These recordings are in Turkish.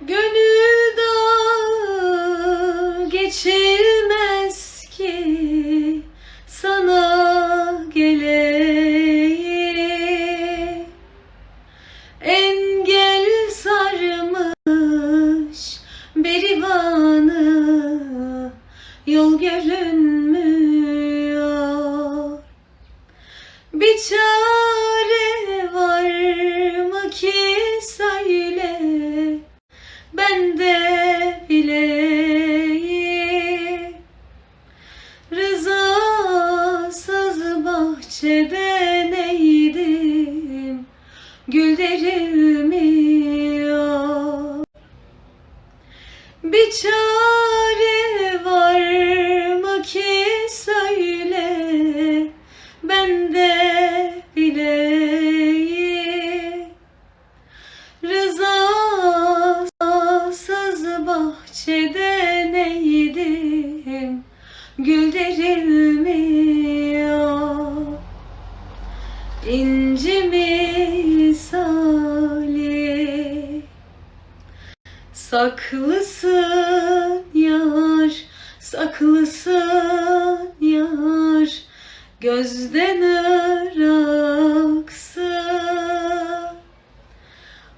Gönül dağı geçilmez ki sana geleyim. Engel sarmış berivanı Yol görünmüyor. Bir çare var mı ki bahçede neydim? Gül derilmiyor Bir çare var mı ki söyle? Ben de bileyim. Rızasız bahçede neydim? Gül derilmiyor İnci misali. Saklısın yar Saklısın yar. Gözden ıraksın.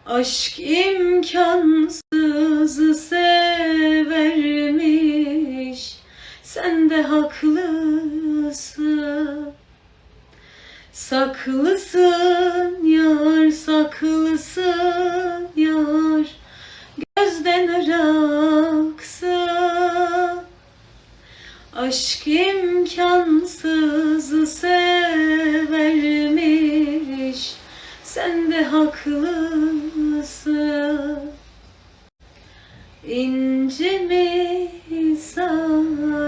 Aşk imkansızı severmiş. Sen de haklısın Saklısın yar, saklısın yar. Gözden ıraksın Aşk imkansızı severmiş. Sen de haklısın. İnci misali